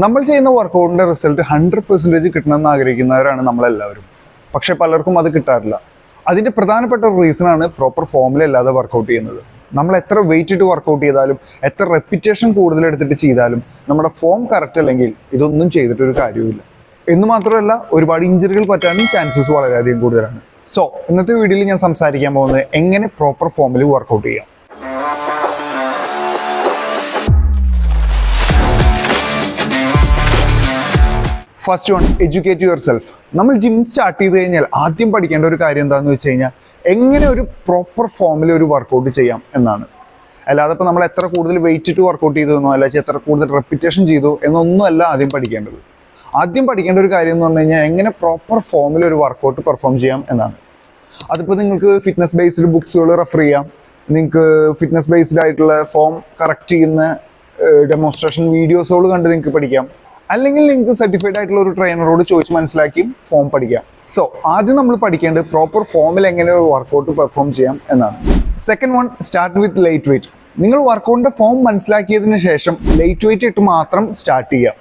നമ്മൾ ചെയ്യുന്ന വർക്കൗട്ടിന്റെ result hundred percentage കിട്ടണമെന്ന് ആഗ്രഹിക്കുന്നവരാണ് നമ്മളെല്ലാവരും. പക്ഷെ പലർക്കും അത് കിട്ടാറില്ല. അതിന്റെ പ്രധാനപ്പെട്ട റീസൺ ആണ് പ്രോപ്പർ ഫോമിലല്ലാതെ വർക്കൗട്ട് ചെയ്യുന്നത്. നമ്മൾ എത്ര വെയിറ്റ് ഇട്ട് വർക്കൗട്ട് ചെയ്താലും എത്ര റെപ്പിറ്റേഷൻ കൂടുതൽ എടുത്തിട്ട് ചെയ്താലും നമ്മുടെ ഫോം കറക്റ്റ് അല്ലെങ്കിൽ ഇതൊന്നും ചെയ്തിട്ടൊരു കാര്യവുമില്ല. എന്ന് മാത്രമല്ല ഒരുപാട് ഇഞ്ചുറികൾ പറ്റാനും ചാൻസസ് വളരെയധികം കൂടുതലാണ്. സോ ഇന്നത്തെ വീഡിയോയിൽ ഞാൻ സംസാരിക്കാൻ പോകുന്നത് എങ്ങനെ പ്രോപ്പർ ഫോമിൽ വർക്കൗട്ട് ചെയ്യാം. First one educate your self നമ്മൾ ജിം സ്റ്റാർട്ട് ചെയ്ത് കഴിഞ്ഞാൽ ആദ്യം പഠിക്കേണ്ട ഒരു കാര്യം എന്താണെന്ന് വെച്ച് കഴിഞ്ഞാൽ എങ്ങനെ ഒരു പ്രോപ്പർ ഫോമിൽ ഒരു വർക്കൗട്ട് ചെയ്യാം എന്നാണ്. അല്ലാതെ ഇപ്പോൾ നമ്മൾ എത്ര കൂടുതൽ വെയിറ്റ് ഇട്ട് വർക്കൗട്ട് ചെയ്തെന്നോ അല്ലെങ്കിൽ എത്ര കൂടുതൽ റെപ്പിറ്റേഷൻ ചെയ്തു എന്നൊന്നുമല്ല ആദ്യം പഠിക്കേണ്ടത്. ആദ്യം പഠിക്കേണ്ട ഒരു കാര്യം എന്ന് പറഞ്ഞു കഴിഞ്ഞാൽ എങ്ങനെ പ്രോപ്പർ ഫോമിൽ ഒരു വർക്കൗട്ട് പെർഫോം ചെയ്യാം എന്നാണ്. അതിപ്പോൾ നിങ്ങൾക്ക് ഫിറ്റ്നസ് ബേസ്ഡ് ബുക്സുകൾ റെഫർ ചെയ്യാം. നിങ്ങൾക്ക് ഫിറ്റ്നസ് ബേസ്ഡ് ആയിട്ടുള്ള ഫോം കറക്റ്റ് ചെയ്യുന്ന ഡെമോൺസ്ട്രേഷൻ വീഡിയോസുകൾ കണ്ട് നിങ്ങൾക്ക് പഠിക്കാം. അല്ലെങ്കിൽ നിങ്ങൾക്ക് സർട്ടിഫൈഡ് ആയിട്ടുള്ള ഒരു ട്രെയിനറോട് ചോദിച്ച് മനസ്സിലാക്കി ഫോം പഠിക്കാം സോ ആദ്യം നമ്മൾ പഠിക്കേണ്ടത് പ്രോപ്പർ ഫോമിൽ എങ്ങനെ ഒരു വർക്കൗട്ട് പെർഫോം ചെയ്യാം എന്നാണ്. Second one start with light weight നിങ്ങൾ വർക്കൗട്ടിന്റെ ഫോം മനസ്സിലാക്കിയതിന് ശേഷം ലൈറ്റ് വെയിറ്റ് ഇട്ട് മാത്രം സ്റ്റാർട്ട് ചെയ്യുക.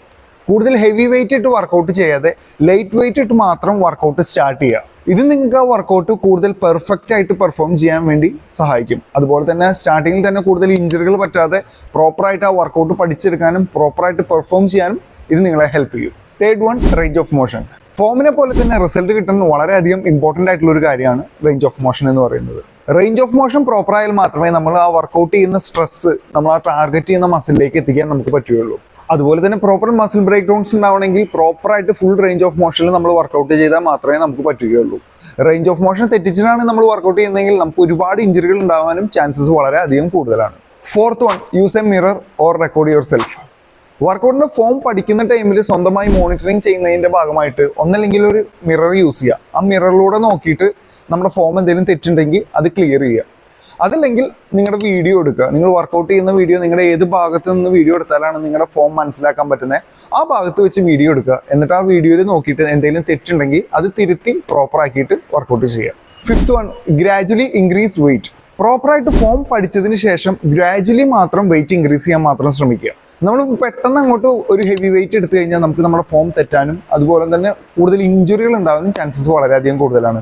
കൂടുതൽ ഹെവി വെയിറ്റ് ഇട്ട് വർക്കൗട്ട് ചെയ്യാതെ ലൈറ്റ് വെയിറ്റ് ഇട്ട് മാത്രം വർക്കൗട്ട് സ്റ്റാർട്ട് ചെയ്യുക. ഇത് നിങ്ങൾക്ക് ആ വർക്കൗട്ട് കൂടുതൽ പെർഫെക്റ്റ് ആയിട്ട് പെർഫോം ചെയ്യാൻ വേണ്ടി സഹായിക്കും. അതുപോലെ തന്നെ സ്റ്റാർട്ടിങ്ങിൽ തന്നെ കൂടുതൽ ഇഞ്ചറികൾ പറ്റാതെ പ്രോപ്പറായിട്ട് ആ വർക്കൗട്ട് പഠിച്ചെടുക്കാനും പ്രോപ്പറായിട്ട് പെർഫോം ചെയ്യാനും ഇത് നിങ്ങളെ ഹെൽപ്പ് ചെയ്യും. Third one range of motion ഫോമിനെ പോലെ തന്നെ റിസൾട്ട് കിട്ടുന്ന വളരെയധികം ഇമ്പോർട്ടന്റ് ആയിട്ടുള്ള ഒരു കാര്യമാണ് റേഞ്ച് ഓഫ് മോഷൻ എന്ന് പറയുന്നത്. റേഞ്ച് ഓഫ് മോഷൻ പ്രോപ്പർ ആയാൽ മാത്രമേ നമ്മൾ ആ വർക്കൗട്ട് ചെയ്യുന്ന സ്ട്രെസ് നമ്മൾ ആ ടാർഗറ്റ് ചെയ്യുന്ന മസിലിലേക്ക് എത്തിക്കാൻ നമുക്ക് പറ്റുകയുള്ളൂ. അതുപോലെ തന്നെ പ്രോപ്പർ മസിൽ ബ്രേക്ക് ഡൗൺസ് ഉണ്ടാവണമെങ്കിൽ പ്രോപ്പർ ആയിട്ട് ഫുൾ റേഞ്ച് ഓഫ് മോഷനിൽ നമ്മൾ വർക്കൗട്ട് ചെയ്താൽ മാത്രമേ നമുക്ക് പറ്റുകയുള്ളൂ. റേഞ്ച് ഓഫ് മോഷൻ തെറ്റിച്ചിട്ടാണ് നമ്മൾ വർക്കൗട്ട് ചെയ്യുന്നതെങ്കിൽ നമുക്ക് ഒരുപാട് ഇഞ്ചുറികൾ ഉണ്ടാവാനും ചാൻസസ് വളരെ അധികം കൂടുതലാണ്. Fourth one use a mirror or record yourself വർക്കൗട്ടിന്റെ form പഠിക്കുന്ന ടൈമിൽ സ്വന്തമായി മോണിറ്ററിങ് ചെയ്യുന്നതിന്റെ ഭാഗമായിട്ട് ഒന്നല്ലെങ്കിൽ ഒരു മിറർ യൂസ് ചെയ്യുക ആ മിററിലൂടെ നോക്കിയിട്ട് നമ്മുടെ ഫോം എന്തെങ്കിലും തെറ്റുണ്ടെങ്കിൽ അത് ക്ലിയർ ചെയ്യുക അതല്ലെങ്കിൽ നിങ്ങളുടെ വീഡിയോ എടുക്കുക. നിങ്ങൾ വർക്കൗട്ട് ചെയ്യുന്ന വീഡിയോ നിങ്ങളുടെ ഏത് ഭാഗത്ത് നിന്ന് വീഡിയോ എടുത്താലാണ് നിങ്ങളുടെ ഫോം മനസ്സിലാക്കാൻ പറ്റുന്നത് ആ ഭാഗത്ത് വെച്ച് വീഡിയോ എടുക്കുക. എന്നിട്ട് ആ വീഡിയോയിൽ നോക്കിയിട്ട് എന്തെങ്കിലും തെറ്റുണ്ടെങ്കിൽ അത് തിരുത്തി പ്രോപ്പർ ആക്കിയിട്ട് വർക്കൗട്ട് ചെയ്യുക fifth one gradually increase weight പ്രോപ്പറായിട്ട് ഫോം പഠിച്ചതിന് ശേഷം ഗ്രാജുവലി മാത്രം വെയിറ്റ് ഇൻക്രീസ് ചെയ്യാൻ മാത്രം ശ്രമിക്കുക. നമ്മൾ പെട്ടെന്ന് അങ്ങോട്ട് ഒരു ഹെവി വെയിറ്റ് എടുത്തു കഴിഞ്ഞാൽ നമുക്ക് നമ്മുടെ ഫോം തെറ്റാനും അതുപോലെ തന്നെ കൂടുതൽ ഇഞ്ചുറികൾ ഉണ്ടാകുന്ന ചാൻസസ് വളരെയധികം കൂടുതലാണ്.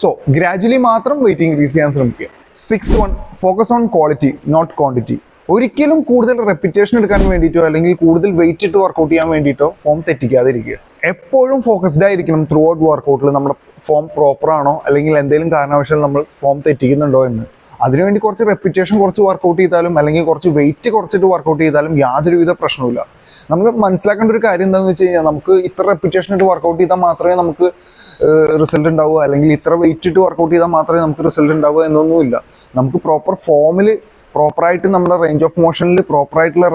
സോ ഗ്രാജുവലി മാത്രം വെയിറ്റ് ഇൻക്രീസ് ചെയ്യാൻ ശ്രമിക്കുക. Six one focus on quality not quantity ഒരിക്കലും കൂടുതൽ റെപ്പിറ്റേഷൻ എടുക്കാൻ വേണ്ടിയിട്ടോ അല്ലെങ്കിൽ കൂടുതൽ വെയിറ്റ് ഇട്ട് വർക്കൗട്ട് ചെയ്യാൻ വേണ്ടിയിട്ടോ ഫോം തെറ്റിക്കാതെ ഇരിക്കുക എപ്പോഴും ഫോക്കസ്ഡ് ആയിരിക്കണം ത്രൂ ഔട്ട് വർക്കൗട്ടിൽ നമ്മുടെ ഫോം പ്രോപ്പർ ആണോ അല്ലെങ്കിൽ എന്തെങ്കിലും കാരണവശാൽ നമ്മൾ ഫോം തെറ്റിക്കുന്നുണ്ടോ എന്ന്. അതിനുവേണ്ടി കുറച്ച് റെപ്പിറ്റേഷൻ കുറച്ച് വർക്കൗട്ട് ചെയ്താലും അല്ലെങ്കിൽ കുറച്ച് വെയിറ്റ് കുറച്ചിട്ട് വർക്കൗട്ട് ചെയ്താലും യാതൊരുവിധ പ്രശ്നവുമില്ല. നമുക്ക് മനസ്സിലാക്കേണ്ട ഒരു കാര്യം എന്താണെന്ന് വെച്ച് കഴിഞ്ഞാൽ നമുക്ക് ഇത്ര റെപ്പിറ്റേഷൻ ഇട്ട് വർക്കൗട്ട് ചെയ്താൽ മാത്രമേ നമുക്ക് റിസൾട്ട് ഉണ്ടാവുക അല്ലെങ്കിൽ ഇത്ര വെയിറ്റ് ഇട്ട് വർക്കൗട്ട് ചെയ്താൽ മാത്രമേ നമുക്ക് റിസൾട്ട് ഉണ്ടാവുക എന്നൊന്നുമില്ല. നമുക്ക് പ്രോപ്പർ ഫോമിൽ പ്രോപ്പറായിട്ട് നമ്മുടെ റേഞ്ച് ഓഫ് മോഷനിൽ പ്രോപ്പറായിട്ടുള്ള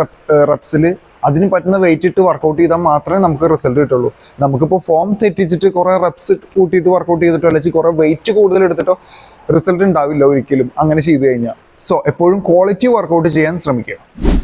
റെപ്സിൽ അതിന് പറ്റുന്ന വെയിറ്റ് ഇട്ട് വർക്കൗട്ട് ചെയ്താൽ മാത്രമേ നമുക്ക് റിസൾട്ട് കിട്ടുള്ളൂ. നമുക്കിപ്പോൾ ഫോം തെറ്റിച്ചിട്ട് കുറേ റെപ്സ് കൂട്ടിയിട്ട് വർക്കൗട്ട് ചെയ്തിട്ടോ അല്ലെങ്കിൽ കുറേ വെയിറ്റ് കൂടുതൽ എടുത്തിട്ടോ റിസൾട്ട് ഉണ്ടാവില്ല ഒരിക്കലും. അങ്ങനെ ചെയ്തു കഴിഞ്ഞാൽ സോ എപ്പോഴും ക്വാളിറ്റി വർക്കൗട്ട് ചെയ്യാൻ ശ്രമിക്കുക.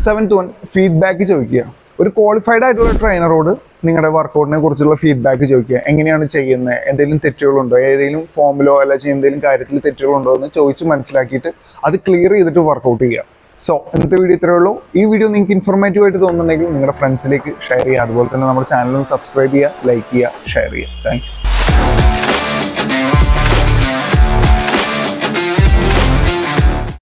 സെവൻത്ത് വൺ ഫീഡ്ബാക്ക് ചോദിക്കുക. ഒരു ക്വാളിഫൈഡ് ആയിട്ടുള്ള ട്രെയിനറോട് നിങ്ങളുടെ വർക്കൗട്ടിനെ കുറിച്ചുള്ള ഫീഡ്ബാക്ക് ചോദിക്കുക. എങ്ങനെയാണ് ചെയ്യുന്നത് എന്തെങ്കിലും തെറ്റുകളുണ്ടോ? ഏതെങ്കിലും ഫോമിലോ അല്ല എന്തെങ്കിലും കാര്യത്തിൽ തെറ്റുകളുണ്ടോ എന്ന് ചോദിച്ച് മനസ്സിലാക്കിയിട്ട് അത് ക്ലിയർ ചെയ്തിട്ട് വർക്കൗട്ട് ചെയ്യുക. സോ ഇന്നത്തെ വീഡിയോ ഇത്രയേ ഉള്ളൂ. ഈ വീഡിയോ നിങ്ങൾക്ക് ഇൻഫോർമേറ്റീവ് ആയിട്ട് തോന്നുന്നുണ്ടെങ്കിൽ നിങ്ങളുടെ ഫ്രണ്ട്സിലേക്ക് ഷെയർ ചെയ്യുക. അതുപോലെ തന്നെ നമ്മുടെ ചാനലും സബ്സ്ക്രൈബ് ചെയ്യുക ലൈക്ക് ചെയ്യുക ഷെയർ ചെയ്യുക. താങ്ക്